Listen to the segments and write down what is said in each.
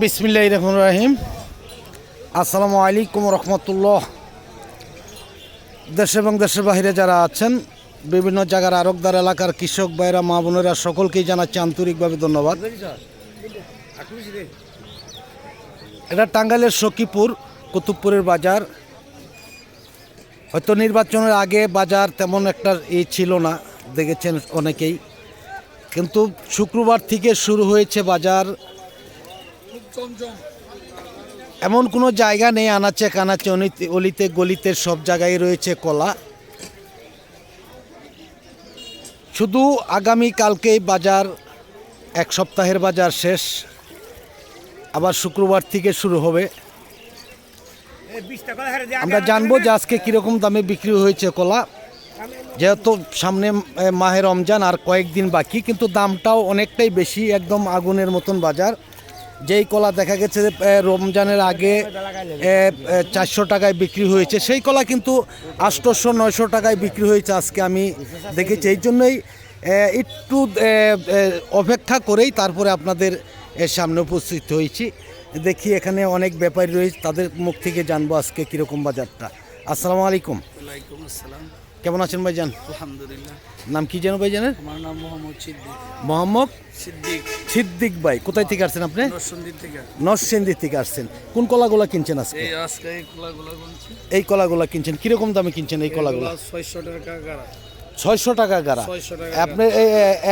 বিসমিল্লাহ রহমান রাহিম। আসসালামু আলাইকুম রহমতুল্লাহ। দেশ এবং দেশের বাহিরে যারা আছেন, বিভিন্ন জায়গার আরকদার এলাকার কৃষক ভাইরা, মা বোনেরা, সকলকেই জানাচ্ছি আন্তরিকভাবে ধন্যবাদ। এটা টাঙ্গাইলের সখীপুর, কুতুবপুরের বাজার। হয়তো নির্বাচনের আগে বাজার তেমন একটা ই ছিল না, দেখেছেন অনেকেই। কিন্তু শুক্রবার থেকে শুরু হয়েছে বাজার। এমন কোনো জায়গা নেই, আনাচে কানাচে অলিতে গলিতে সব জায়গায় রয়েছে কলা। শুধু আগামী কালকেই বাজার, এক সপ্তাহের বাজার শেষ। আবার শুক্রবার থেকে শুরু হবে। আমরা জানব যে আজকে কীরকম দামে বিক্রি হয়েছে কলা। যেহেতু সামনে মাহে রমজান আর কয়েকদিন বাকি, কিন্তু দামটাও অনেকটাই বেশি, একদম আগুনের মতন বাজার। যেই কলা দেখা গেছে রমজানের আগে চারশো টাকায় বিক্রি হয়েছে, সেই কলা কিন্তু আষ্টশো নয়শো টাকায় বিক্রি হয়েছে আজকে আমি দেখেছি। এই জন্যই একটু অপেক্ষা করেই তারপরে আপনাদের সামনে উপস্থিত হয়েছি। দেখি এখানে অনেক ব্যাপারী রয়েছে, তাদের মুখ থেকে জানব আজকে কীরকম বাজারটা। আসসালামু আলাইকুম। আসসালাম। কেমন আছেন ভাইজান? আলহামদুলিল্লাহ। নাম কি যেন ভাইজানের? আমার নাম মোহাম্মদ সিদ্দিক। মোহাম্মদ সিদ্দিক। সিদ্দিক ভাই কোথায় থেকে আসছেন আপনি? নরসন্দির থেকে। নরসিংদী থেকে আসছেন। কোন কলাগুলা কিনছেন আজকে? এই আজকে এই কলাগুলো বলছি এই কলাগুলা কিনছেন। কীরকম দামে কিনছেন এই কলাগুলা? ছয়শো টাকা গাড়া। ছয়শো টাকা গাড়া। আপনি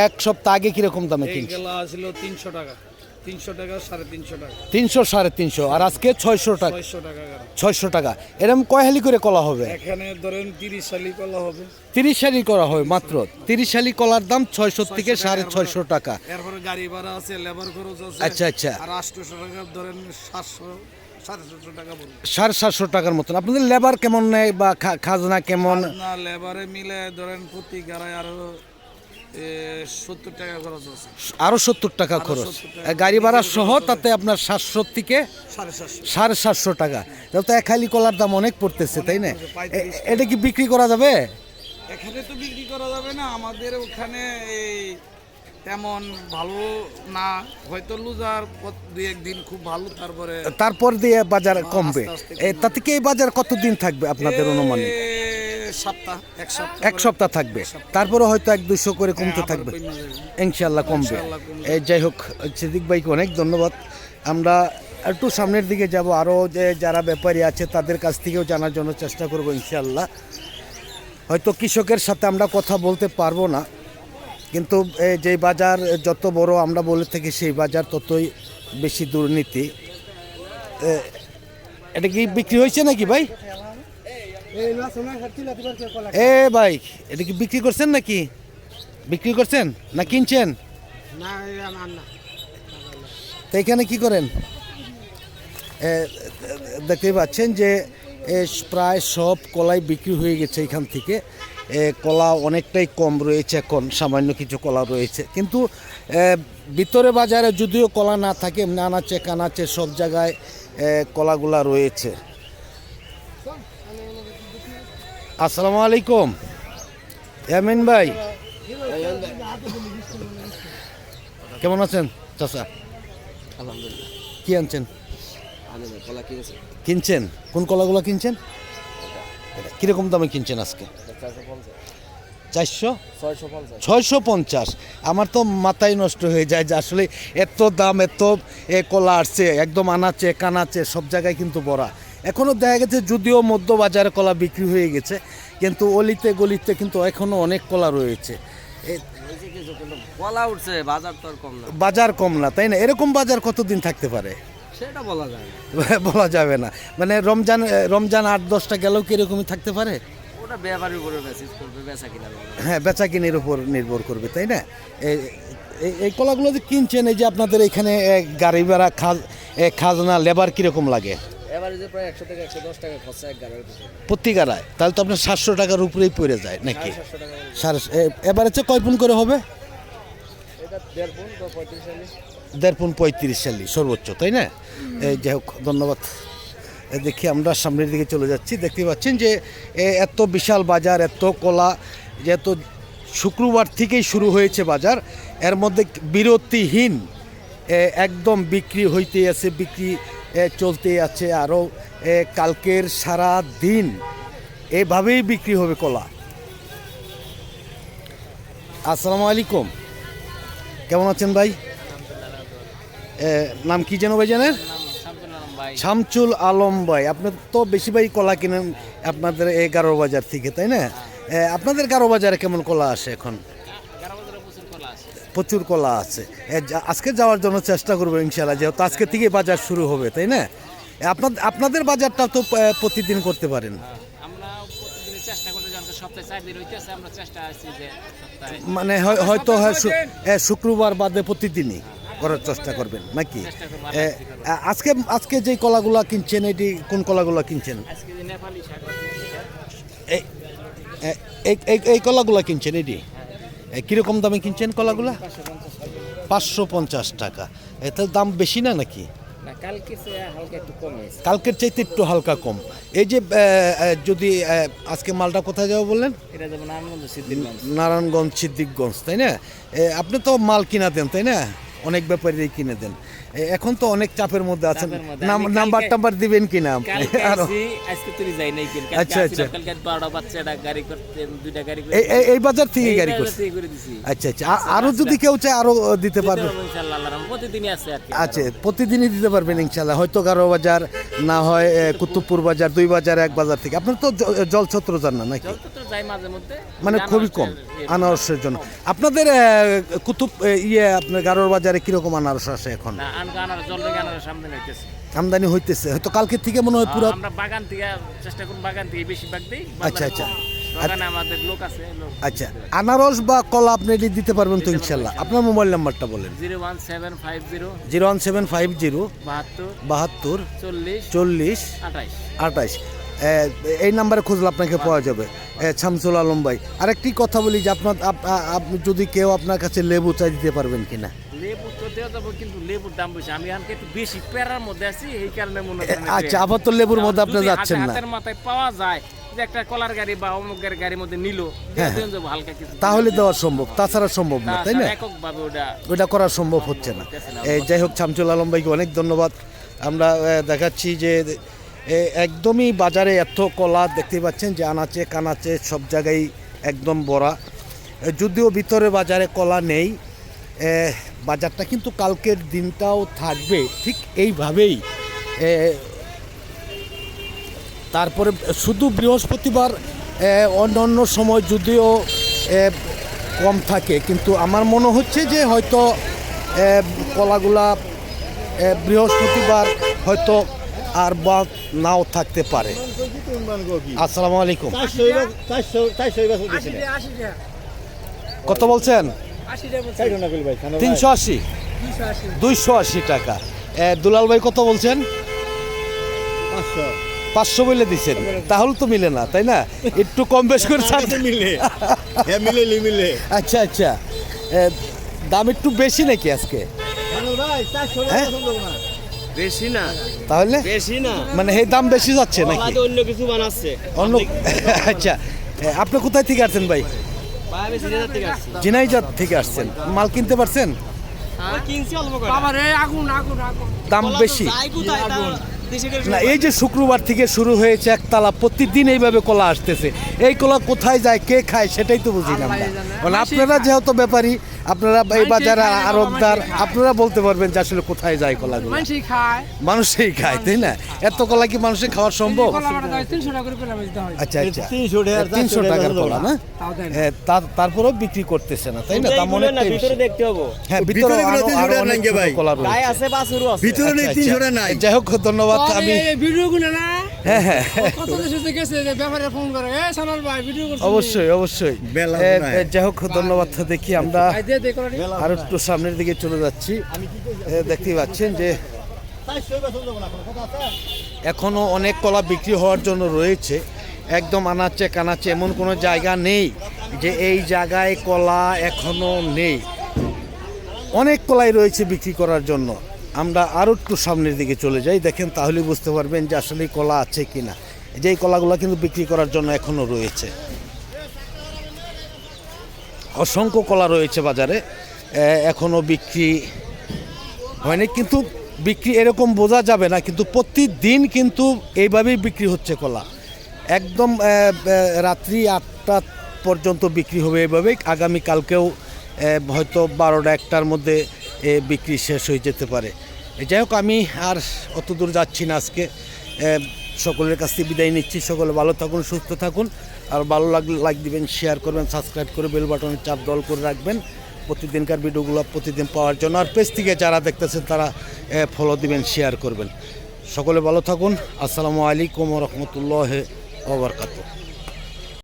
এক সপ্তাহ আগে কীরকম দামে কিনছেন? ছিল তিনশো টাকা। তিনশো টাকা সাড়ে তিনশো টাকা। তিনশো সাড়ে তিনশো। আর আজকে ছয়শো টাকা। ছয়শো টাকা ছয়শো টাকা। এরকম কয় হালি করে কলা হবে? এখানে ধরেন তিরিশ সালি কলা হবে। তিরিশ সালি করা হয় মাত্র। তিরিশ সালি কলার দাম ছয়শো থেকে সাড়ে ছয়শো টাকা। এরপরে গাড়ি ভাড়া আছে লেবার খরচ আছে। আচ্ছা, আচ্ছা। আর আটশোশো টাকা ধরেন সাতশো সাড়ে সাতশো টাকার মতন। আপনাদের লেবার কেমন নেয় বা খাজনা কেমন? না লেবারে মিলে ধরেন প্রতি গাড়ায় আরও সত্তর টাকা খরচ আছে। আরও সত্তর টাকা খরচ। গাড়ি ভাড়া সহ তাতে আপনার সাতশো। থেকে সাড়ে সাতশো টাকা। তো এক খালি কলার দাম অনেক পড়তেছে তাই না? এটা কি বিক্রি করা যাবে? এখানে তো বিক্রি করা যাবে না। আমাদের ওখানে এই তেমন ভালো না। হয়তো লুজার দুই একদিন খুব ভালো তারপরে তারপর দিয়ে বাজার কমবে। আস্তে এ, তাতে কি এই বাজার কতদিন থাকবে আপনাদের অনুমানে? সপ্তাহ এক সপ্তাহ এক সপ্তাহ থাকবে। তারপরে হয়তো এক দুশো করে কমতে থাকবে। ইনশাল্লাহ কমবে। যাই হোক সিদ্দিক ভাইকে অনেক ধন্যবাদ। আমরা একটু সামনের দিকে যাব। আরও যে যারা ব্যাপারী আছে তাদের কাছ থেকেও জানার জন্য চেষ্টা করব ইনশাল্লাহ হয়তো কৃষকের সাথে আমরা কথা বলতে পারব না। কিন্তু যে বাজার যত বড় আমরা বলে থাকি সেই বাজার ততই বেশি দুর্নীতি। এটা কি বিক্রি হয়েছে নাকি ভাই? এ, ভাই, এটা কি বিক্রি করছেন নাকি? বিক্রি করছেন না কিনছেন? তো এখানে কি করেন? দেখতে পাচ্ছেন যে প্রায় সব কলাই বিক্রি হয়ে গেছে এখান থেকে। কলা অনেকটাই কম রয়েছে এখন সামান্য কিছু কলা রয়েছে। কিন্তু ভিতরে বাজারে যদিও কলা না থাকে নানাচে কানাচে সব জায়গায় কলাগুলা রয়েছে। আসসালামু আলাইকুম। ইয়ামিন ভাই। কেমন আছেন চাচা? আলহামদুলিল্লাহ। কি আনছেন? কলা কিনেছি কিনছেন? কোন কলাগুলো কিনছেন? এটা কীরকম দামে কিনছেন আজকে? চারশো? ছয়শো পঞ্চাশ। আমার তো মাথায় নষ্ট হয়ে যায় যে আসলে এত দাম এত এ কলা আসছে একদম আনাচে কানাচে সব জায়গায় কিন্তু বড়া। এখনও দেখা গেছে যদিও মধ্য বাজারে কলা বিক্রি হয়ে গেছে কিন্তু অলিতে গলিতে কিন্তু এখনও অনেক কলা রয়েছে। কলা উঠছে বাজার তো কম না। বাজার কম না তাই না? এরকম বাজার কতদিন থাকতে পারে? সেটা বলা যায় বলা যাবে না। মানে রমজান রমজান আট দশটা গেলেও কি এরকমই থাকতে পারে? ওটা ব্যাপারের উপরে বেসিস করবে বেচা কিনা হ্যাঁ বেচা কিনের উপর নির্ভর করবে তাই না? এই- কলাগুলো যে কিনছেন এই যে আপনাদের এখানে গাড়ি ভাড়া খাজ খাজনা লেবার কীরকম লাগে? এবারে প্রায় একশো থেকে একশো দশ টাকা খরচা এক গাড়ির প্রতি গাড়ায়? তাহলে তো আপনার সাতশো টাকার উপরেই পড়ে যায় নাকি। সাড়ে এবারে হচ্ছে কয় পুন করে হবে? এটা দেড় পুন তো পঁয়ত্রিশ চল্লিশ দেড় পুন পঁয়ত্রিশ সালি সর্বোচ্চ তাই না? এই যাই হোক ধন্যবাদ। দেখি আমরা সামনের দিকে চলে যাচ্ছি। দেখতে পাচ্ছেন যে এ এত বিশাল বাজার এত কলা যেহেতু শুক্রবার থেকেই শুরু হয়েছে বাজার। এর মধ্যে বিরতিহীন একদম বিক্রি হইতে আছে বিক্রি চলতে আছে আরও কালকের সারা দিন। এভাবেই বিক্রি হবে কলা। আসসালামু আলাইকুম। কেমন আছেন ভাই? নাম কি যেন ভাই জানেন শামচুল আলম ভাই। আপনি তো বেশি ভাই কলা কিনেন আপনাদের এই গারো বাজার থেকে তাই না? আপনাদের গারো বাজারে কেমন কলা আসে এখন? প্রচুর কলা আছে। আজকে যাওয়ার জন্য চেষ্টা করব ইনশাল্লাহ যেহেতু আজকে থেকে বাজার শুরু হবে তাই না? এ, আপনাদের বাজারটা তো প্রতিদিন করতে পারেন। মানে হয়- হয়তো হয় শুক্রবার বাদে প্রতিদিনই। করার চেষ্টা করবেন নাকি? আজকে আজকে যে কলাগুলা কিনছেন এটি কোন কলাগুলা কিনছেন? এই কলাগুলা কিনছেন এটি? কীরকম দামে কিনছেন কলাগুলা? পাঁচশো পঞ্চাশ টাকা। এতে দাম বেশি না নাকি? কালকের চাইতে একটু হালকা কম। এই যে যদি আজকে মালটা কোথায় যাব বললেন? নারায়ণগঞ্জ সিদ্দিকগঞ্জ তাই না? আপনি তো মাল কিনা দেন তাই না? অনেক ব্যাপারীরাই কিনে দেন। এখন তো অনেক চাপের মধ্যে আছেন। নাম্বার টাম্বার দিবেন কিনা আচ্ছা, আচ্ছা। এই- বাজার থেকে গাড়ি করছে। দিছি। আচ্ছা আচ্ছা। আরও যদি কেউ চায় আরও দিতে পারবে। আচ্ছা প্রতিদিনই দিতে পারবেন ইনশাল্লাহ। হয়তো গারো বাজার না হয় কুতুবপুর বাজার দুই বাজার এক বাজার থেকে। আপনার তো জলছত্র যান না নাকি যাই মাঝে মধ্যে। মানে খুবই কম আনারসের জন্য। আপনাদের কুতুব ইয়ে আপনার গারোর বাজারে কীরকম আনারস আছে এখন? আমদানি হইতেছে। হয়তো কালকে থেকে মনে হয় পুরো আমরা বাগান থেকে চেষ্টা করুন বাগান থেকে বেশি বাগ দেই। আচ্ছা, আচ্ছা। বাগানে আমাদের লোক আছে আচ্ছা। আনারস বা কলা আপনি এটি দিতে পারবেন তো ইনশাল্লাহ। আপনার মোবাইল নাম্বারটা বলেন। Zero one seven five zero zero one seven five zero বাহাত্তর বাহাত্তর চল্লিশ চল্লিশ আঠাইশ। আঠাইশ। এই নাম্বারে খুঁজলে আপনাকে পাওয়া যাবে। শামসুল আলম ভাই। আরেকটি কথা বলি যে আপনার আপনি যদি কেউ আপনার কাছে লেবু চাই দিতে পারবেন কিনা? লেবু তো দেওয়া যাব কিন্তু লেবুর দাম বেশি। আমি আনকে একটু বেশি প্যারার মধ্যে আছি এই কারণে মনে এ, করেন যে- আচ্ছা আবার তো লেবুর মধ্যে আপনি যাচ্ছেন না। হাতের মাথায় পাওয়া যায় একটা কলার গাড়ি বা অমুকের গাড়ির মধ্যে নিল হ্যাঁ, হালকা কিছু। তাহলে দেওয়া সম্ভব তাছাড়া সম্ভব না তাই না? ভাবে ওটা ওটা করা সম্ভব হচ্ছে না। যাই হোক শামসুল আলম ভাইকে অনেক ধন্যবাদ। আমরা দেখাচ্ছি যে একদমই বাজারে এত কলা দেখতে পাচ্ছেন যে আনাচে কানাচে সব জায়গায় একদম এ, যদিও ভিতরে বাজারে কলা নেই বাজারটা কিন্তু কালকের দিনটাও থাকবে ঠিক এইভাবেই। তারপরে শুধু বৃহস্পতিবার অন্য অন্য সময় যদিও কম থাকে কিন্তু আমার মনে হচ্ছে যে হয়তো কলাগুলা বৃহস্পতিবার হয়তো আর বা নাও থাকতে পারে। আসসালামু আলাইকুম। কত বলছেন? তিনশো আশি। দুইশো আশি টাকা। দুলাল ভাই কত বলছেন? পাঁচশো বলে দিচ্ছেন তাহলে তো মিলে না তাই না? একটু কম বেশ করে ছাড়তে মিলে। হ্যাঁ মিলে মিলে আচ্ছা আচ্ছা। দাম একটু বেশি নাকি আজকে? হ্যাঁ? বেশি না। তাহলে? বেশি না। মানে এই দাম বেশি যাচ্ছে নাকি? আমাদের অন্য কিছু বানাচ্ছে। অন্য আচ্ছা। আপনি কোথায় থেকে আসছেন ভাই? থেকে জিনাইজাত থেকে আসছেন। মাল কিনতে পারছেন? কিনছি অল্প করে। দাম বেশি। না এই যে শুক্রবার থেকে শুরু হয়েছে একতলা প্রতিদিন এইভাবে কলা আসতেছে। এই কলা কোথায় যায় কে খায় সেটাই তো বুঝি না আমরা। মানে আপনারা যেহেতু ব্যাপারী আপনারা এই বাজারে আরবদার আপনারা বলতে পারবেন যে আসলে কোথায় যায় কলাগুলো। মানুষই খায়। মানুষই খায় তাই না? এত কলা কি মানুষের খাওয়া সম্ভব? কলা হয় আচ্ছা আচ্ছা। তিনশো টাকার কলা না? হ্যাঁ, তার- তারপরেও বিক্রি করতেছে না তাই না? দাম না অনেকটাই ভিতরে দেখতে হব। হ্যাঁ ভিতরে? কলা ভিতরে নেই তিনশো। টাকা নাই। যাই হোক ধন্যবাদ আমি না হ্যাঁ হ্যাঁ। কত দেশে গেছে যে ব্যাপারে ফোন করে? এ সানাল ভাই ভিডিও করছি। অবশ্যই অবশ্যই। যাই হোক ধন্যবাদ। দেখি আমরা আর একটু সামনের দিকে চলে যাচ্ছি। এ, দেখতেই পাচ্ছেন যে এখনও অনেক কলা বিক্রি হওয়ার জন্য রয়েছে। একদম আনাচে কানাচে এমন কোনো জায়গা নেই যে এই জায়গায় কলা এখনও নেই। অনেক কলাই রয়েছে বিক্রি করার জন্য। আমরা আরও একটু সামনের দিকে চলে যাই। দেখেন, তাহলে বুঝতে পারবেন যে আসলে কলা আছে কিনা। যে এই কলাগুলো কিন্তু বিক্রি করার জন্য এখনও রয়েছে। অসংখ্য কলা রয়েছে বাজারে। এখনও বিক্রি হয়নি। কিন্তু বিক্রি এরকম বোঝা যাবে না, কিন্তু প্রতিদিন কিন্তু এইভাবেই বিক্রি হচ্ছে কলা। একদম রাত্রি আটটা পর্যন্ত বিক্রি হবে এভাবেই আগামীকালকেও হয়তো বারোটা একটার মধ্যে বিক্রি শেষ হয়ে যেতে পারে। যাই হোক, আমি আর অত দূর যাচ্ছি না আজকে। সকলের কাছ থেকে বিদায় নিচ্ছি। সকলে ভালো থাকুন, সুস্থ থাকুন। আর ভালো লাগলে লাইক দিবেন শেয়ার করবেন সাবস্ক্রাইব করে বেল বাটনে চাপ দল করে রাখবেন। প্রতিদিনকার ভিডিওগুলো প্রতিদিন পাওয়ার জন্য। আর পেজ থেকে যারা দেখতেছেন, তারা ফলো দিবেন শেয়ার করবেন। সকলে ভালো থাকুন। আসসালামু আলাইকুম রহমতুল্লাহ ওবরকাত